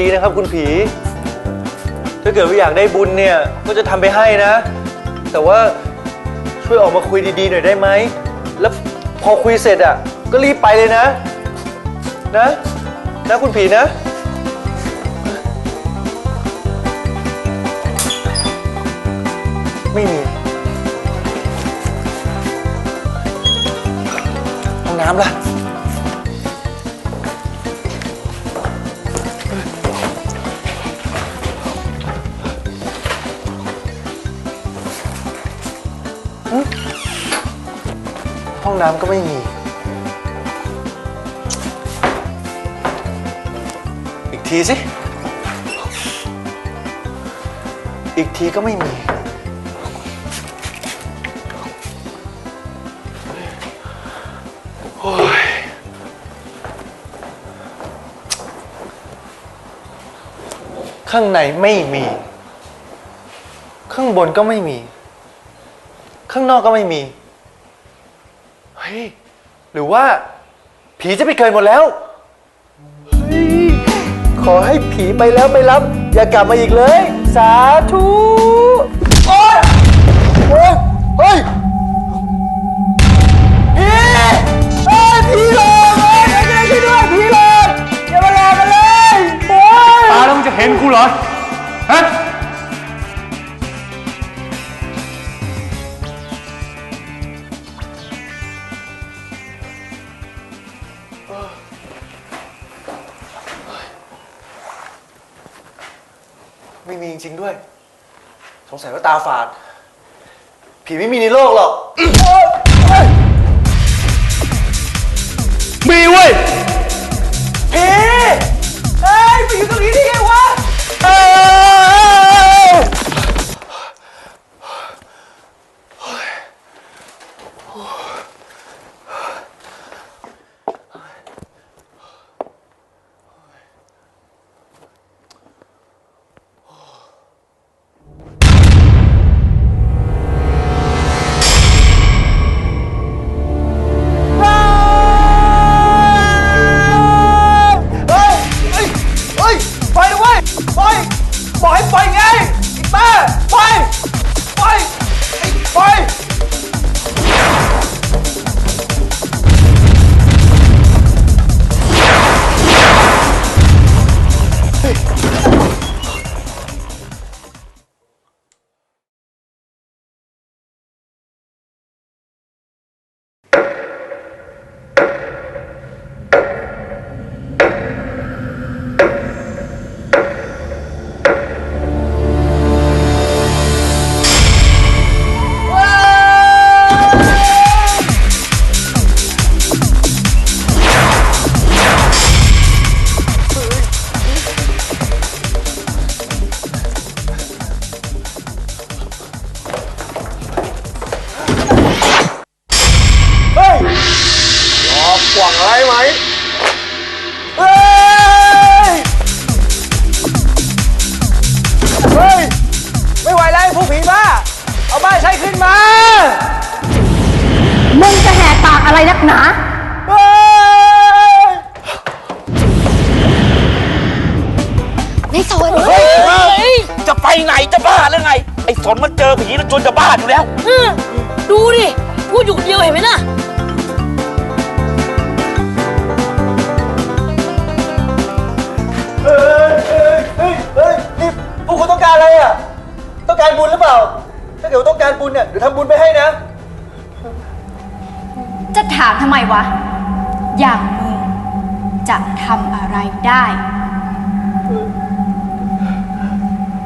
ดีนะครับคุณผี ถ้าเกิดว่าอยากได้บุญเนี่ย ก็จะทำไปให้นะ แต่ว่าช่วยออกมาคุยดีๆหน่อยได้ไหม แล้วพอคุยเสร็จอะ ก็รีบไปเลยนะ นะ นะคุณผีนะ ไม่มี ห้องน้ำล่ะ องน้ำก็ไม่มี อีกทีสิ อีกทีก็ไม่มี โอ้ย ข้างในไม่มี ข้างบนก็ไม่มี ข้างนอกก็ไม่มี ฮ้ยหรือว่า ผีจะไปเกิดหมดแล้วเฮ้ยขอให้ผีไปแล้วไปรับ อย่ากลับมาอีกเลย สาธุโอ๊ยโอ๊ยเฮ้ยผีเฮ้ยผีหลอกเฮ้ยช่วยด้วยผีหลอกอย่ามาหลอกกันเลยโอ๊ย ตาแล้วมึงจะเห็นกูเหรอ ไม่มีจริงๆด้วย สงสัยว่าตาฝาด ผีไม่มีในโลกหรอก ในสนเฮ้ยจะไปไหนจะบ้าหรือไง ไอ้สนมันเจอผีแล้วจนจะบ้าอยู่แล้วเออดูดิ พูดอยู่คนเดียวเห็นไหมน่ะ เฮ้ยเฮ้ยเฮ้ยเฮ้ยนี่พวกคุณต้องการอะไรอะ ต้องการบุญหรือเปล่า ถ้าเกิดว่าต้องการบุญเนี่ยเดี๋ยวทำบุญไปให้นะ จะถามทำไมวะ อย่างมึงจะทำอะไรได้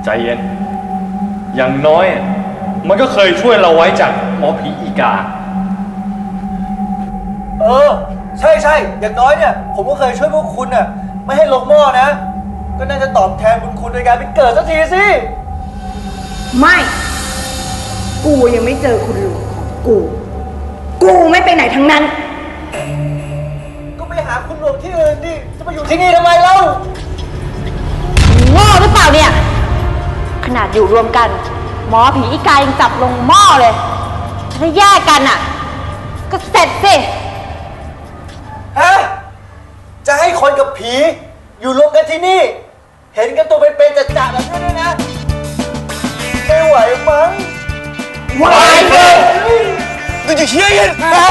ใจเย็น อย่างน้อย มันก็เคยช่วยเราไว้จากหมอผีอีกา เออ ใช่ใช่อย่างน้อยเนี่ย ผมก็เคยช่วยพวกคุณน่ะ ไม่ให้ลงหม้อนะ ก็น่าจะตอบแทนบุญคุณโดยการไปเกิดสักทีสิ ไม่ กูยังไม่เจอคุณลุงของกู กูไม่ไปไหนทั้งนั้น ก็ไปหาคุณหลวงที่อื่นดิ จะมาอยู่ที่นี่ทำไมเล่า นาดอยู่รวมกัน หมอผีอีกายังจับลงหม้อเลย ถ้าแยกกันอะ ก็เสร็จสิ ฮะ จะให้คนกับผี อยู่รวมกันที่นี่ เห็นกันตัวเป็นๆจัดๆแบบนี้ด้วยนะ ไม่ไหวมั้ง ไหวเลยดูจะเฮี้ยยันนะ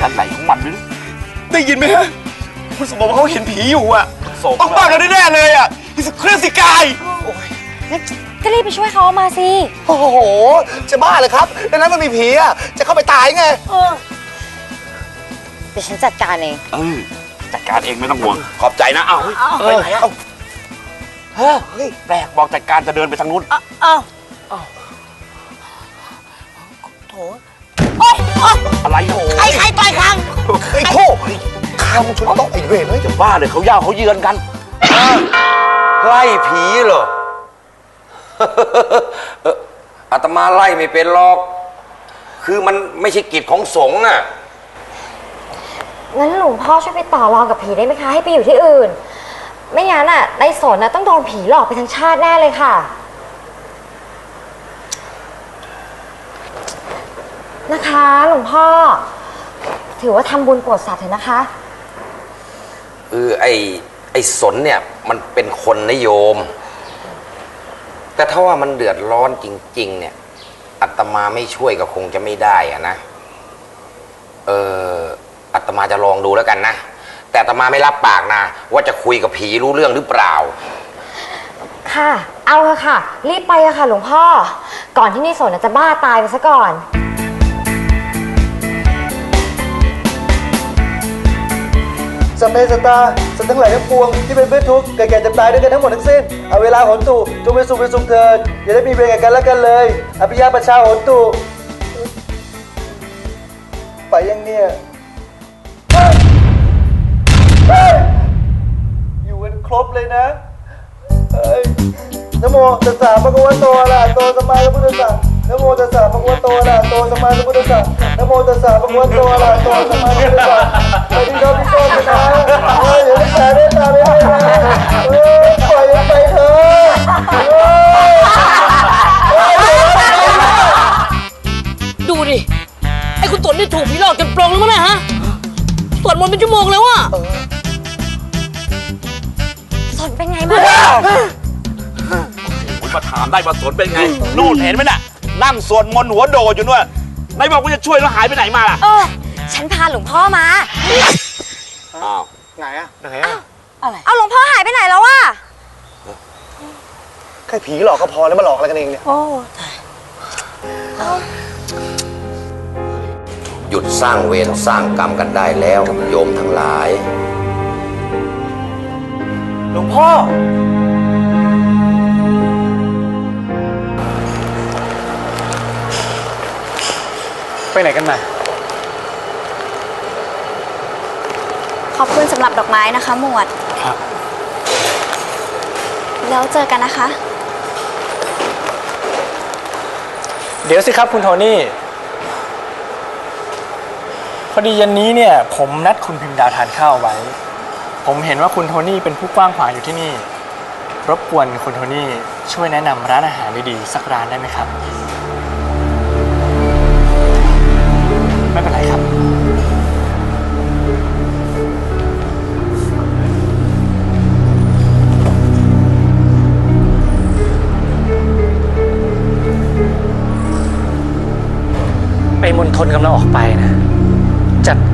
อะไรของมันไม่รู้ได้ยินไหมฮะคุณสมบอกว่าเขาเห็นผีอยู่อะต้องบ้ากันแน่ๆเลยอะนี่เครื่องสิกาย ก็รีบไปช่วยเขามาสิ โอ้โห จะบ้าเลยครับในนั้นมันมีผีอะจะเข้าไปตายไงเดี๋ยวฉันจัดการเอง เออจัดการเองไม่ต้องห่วง ขอบใจนะ เอาเฮ้ยไปไหนอะเฮ้ยแปลกบอกจัดการจะเดินไปทางนู้นอ้าวอะไรโหใครใครต่อยคังไอ้โคคามงชนโต๊ะไอ้เวรเลยจะบ้าเลยเขาย่าเขาเยือนกัน ไล่ผีเหรอเอ่ออาตมาไล่ไม่เป็นหรอก คือมันไม่ใช่กิจของสงฆ์อะ งั้นหลวงพ่อช่วยไปต่อรองกับผีได้ไหมคะ ให้ไปอยู่ที่อื่น ไม่งั้นอะในสนน่ะต้องโดนผีหลอกไปทั้งชาติแน่เลยค่ะ นะคะหลวงพ่อ ถือว่าทำบุญโปรดสัตว์เถอะนะคะ เออไอไอสนเนี่ย มันเป็นคนนิยม แต่ถ้าว่ามันเดือดร้อนจริง ๆ เนี่ยอาตมาไม่ช่วยก็คงจะไม่ได้อะนะเอออาตมาจะลองดูแล้วกันนะ แต่อาตมาไม่รับปากนะ ว่าจะคุยกับผีรู้เรื่องหรือเปล่า ค่ะ เอาเถอะค่ะ รีบไปอะค่ะ หลวงพ่อ ก่อนที่นิสนน่ะจะบ้าตายไปซะก่อนสัมเพสตา สัตว์ทั้งหลายทั้งปวงที่เป็นเพื่อนทุกข์แก่ๆจะตายด้วยกันทั้งหมดทั้งสิ้นเอาเวลาหนตุจงเป็นสุขเป็นสุขเถิดอย่าได้มีเวรแก่กันและกันเลยอภิญญาประชาหนตุไปยังเนี่ยฮ้ยฮ้ยอยู่กันครบเลยนะเฮ้ยนโมตัสสะภะคะวะโตอะระหะโตสัมมาสัมพุทธัสสะ นะโมตัสสะภะคะวะโตอะระหะโตสัมมาสัมพุทธัสสะนะโมตัสสะภะคะวะโตอะระหะโตสัมมาสัมพุทธัสสะไปที่เราพี่โตกันนะเฮ้ยอย่าได้ตายได้ตายไม่ให้นะเออปล่อยมันไปเถอะเออดูดิ ไอ้คุณตนนี่ถูกผีหลอกจนปลงแล้วมั้งเนะฮะสวดมนต์เป็นชั่วโมงแล้วอะสนเป็นไงบ้างคุณมาถามได้มาสนเป็นไง นู่นเห็นไหมน่ะ นั่งสวดมนต์หัวโดดอยู่นู่นไหนบอกว่าจะช่วยแล้วหายไปไหนมาล่ะเออ ฉันพาหลวงพ่อมา อ้าวไหนอะไหนอะเอาหลวงพ่อหายไปไหนแล้ววะแค่ผีหลอกก็พอแล้วมาหลอกอะไรกันเองเนี่ยหยุดสร้างเวรสร้างกรรมกันได้แล้ว โยมทั้งหลาย หลวงพ่อ ไปไหนกันมา ขอบคุณสำหรับดอกไม้นะคะ หมวด ครับ แล้วเจอกันนะคะ เดี๋ยวสิครับคุณโทนี่ พอดีเย็นนี้เนี่ย ผมนัดคุณพิมดาทานข้าวไว้ ผมเห็นว่าคุณโทนี่เป็นผู้กว้างขวางอยู่ที่นี่ รบกวนคุณโทนี่ช่วยแนะนำร้านอาหารดีๆสักร้านได้ไหมครับ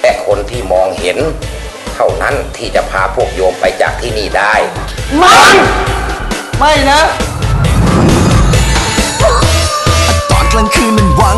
แต่คนที่มองเห็น เท่านั้นที่จะพาพวกโยมไปจากที่นี่ได้ ไม่นะ ตอนกลางคืนมันวัง